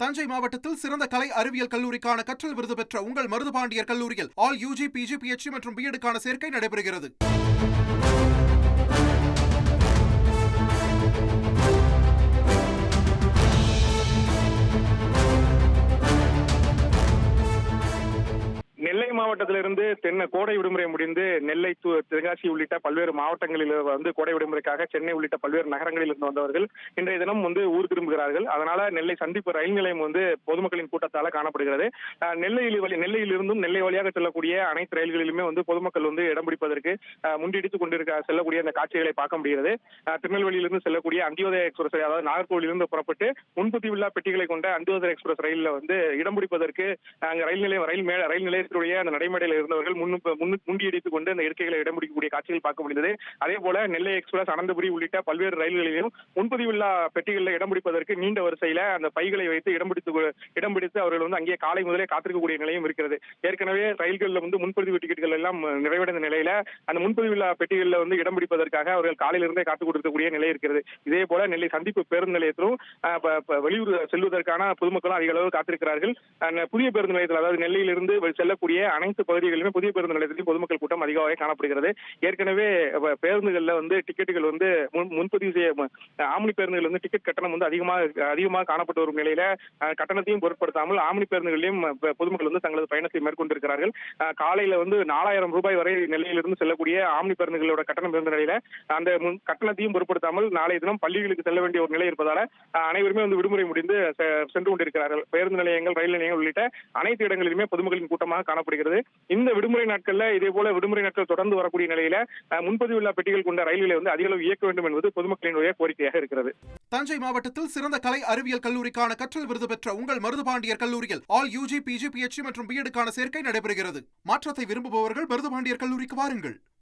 தஞ்சை மாவட்டத்தில் சிறந்த கலை அறிவியல் கல்லூரிக்கான கற்றல் விருது பெற்ற உங்கள் மருதுபாண்டியர் கல்லூரியில் ஆல் யூஜி பிஜி பிஎச்டி மற்றும் பிஎடுக்கான சேர்க்கை நடைபெறுகிறது. நெல்லை மாவட்டத்திலிருந்து தென்னை கோடை விடுமுறை முடிந்து நெல்லை தென்காசி உள்ளிட்ட பல்வேறு மாவட்டங்களில் வந்து கோடை விடுமுறைக்காக சென்னை உள்ளிட்ட பல்வேறு நகரங்களில் இருந்து வந்தவர்கள் இன்றைய தினம் வந்து ஊர் திரும்புகிறார்கள். அதனால நெல்லை சந்திப்பு ரயில் நிலையம் வந்து பொதுமக்களின் கூட்டத்தால் காணப்படுகிறது. நெல்லையில் வழி நெல்லையிலிருந்தும் நெல்லை வழியாக செல்லக்கூடிய அனைத்து ரயில்களிலுமே வந்து பொதுமக்கள் வந்து இடம் பிடிப்பதற்கு முண்டிடித்துக் கொண்டிருக்க செல்லக்கூடிய அந்த காட்சிகளை பார்க்க முடிகிறது. திருநெல்வேலியிலிருந்து செல்லக்கூடிய அந்தியோதய எக்ஸ்பிரஸ் அதாவது நாகர்கோவிலிருந்து புறப்பட்டு முன்பதிவில்லா பெட்டிகளை கொண்ட அந்தியோதய எக்ஸ்பிரஸ் ரயிலில் வந்து இடம் பிடிப்பதற்கு அங்கே ரயில் நிலையம் ரயில் மேல ரயில் நிலையத்துடைய அந்த நடைமேடையில் இருந்தவர்கள் முன்னு முன்னு- முண்டியடித்துக் கொண்டு அந்த இருக்கைகளை இடம் பிடிக்கக்கூடிய காட்சிகள் பார்க்க முடிந்தது. அதே போல நெல்லை எக்ஸ்பிரஸ் அனந்தபுரி உள்ளிட்ட பல்வேறு ரயில்களிலும் முன்பதிவில்லா பெட்டிகளில் இடம் பிடிப்பதற்கு நீண்ட வரிசையில அந்த பைகளை வைத்து இடம் பிடித்து இடம் பிடித்து அவர்கள் வந்து அங்கே காலை முதலே காத்திருக்கக்கூடிய நிலையும் இருக்கிறது. ஏற்கனவே ரயில்களில் வந்து முன்பதிவு டிக்கெட்டுகள் எல்லாம் நிறைவடைந்த நிலையில அந்த முன்பதிவில்லா பெட்டிகளில் வந்து இடம் பிடிப்பதற்காக அவர்கள் காலையிலிருந்தே காத்துக் கொடுக்கக்கூடிய நிலை இருக்கிறது. இதே போல நெல்லை சந்திப்பு பேருந்து நிலையத்திலும் வெளியூர் செல்வதற்கான பொதுமக்களும் அதிக அளவு காத்திருக்கிறார்கள். புதிய பேருந்து நிலையத்தில் அதாவது நெல்லையிலிருந்து செல்லக்கூடிய அனைத்து பகுதிகளிலுமே புதிய பேருந்து நிலையத்திலும் பொதுமக்கள் கூட்டம் அதிகமாக காணப்படுகிறது. ஏற்கனவே பேருந்துகளில் வந்து டிக்கெட்டுகள் வந்து முன்- முன்பதிவு செய்ய ஆம்னி பேருந்துகள் வந்து டிக்கெட் கட்டணம் வந்து அதிகமாக அதிகமாக காணப்பட்டு வரும் நிலையில கட்டணத்தையும் பொருட்படுத்தாமல் ஆம்னி பேருந்துகளிலும் பொதுமக்கள் வந்து தங்களது பயணத்தை மேற்கொண்டிருக்கிறார்கள். காலையில வந்து நாலாயிரம் ரூபாய் வரை நிலையிலிருந்து செல்லக்கூடிய ஆம்னி பேருந்துகளோட கட்டணம் இருந்த நிலையில அந்த முன் கட்டணத்தையும் பொருட்படுத்தாமல் நாளைய தினம் பள்ளிகளுக்கு செல்ல வேண்டிய ஒரு நிலை இருப்பதால அனைவருமே வந்து விடுமுறை முடிந்து செ- சென்று கொண்டிருக்கிறார்கள். பேருந்து நிலையங்கள் ரயில் நிலையங்கள் உள்ளிட்ட அனைத்து இடங்களிலுமே பொதுமக்களின் கூட்டமாக காணப்படுகிறது இந்த விடுமுறை நாட்கள்ல இதே போல விடுமுறை நாட்கள் தொடர்ந்து வரக்கூடிய நிலையில முன்பதிவு முன்பதிவுள்ள பெட்டிகள் கொண்ட ரயில்களை வந்து அதிக அளவு இயக்க வேண்டும் என்பது பொதுமக்களினுடைய கோரிக்கையாக இருக்கிறது. தஞ்சை மாவட்டத்தில் சிறந்த கலை அறிவியல் கல்லூரிக்கான கற்றல் விருது பெற்ற உங்கள் மருதுபாண்டியர் கல்லூரியில் ஆல் யூஜி பிஜி பிஹெச்சி மற்றும் பிஎடுக்கான சேர்க்கை நடைபெறுகிறது. மாற்றத்தை விரும்புபவர்கள் மருதுபாண்டியர் கல்லூரிக்கு வாருங்கள்.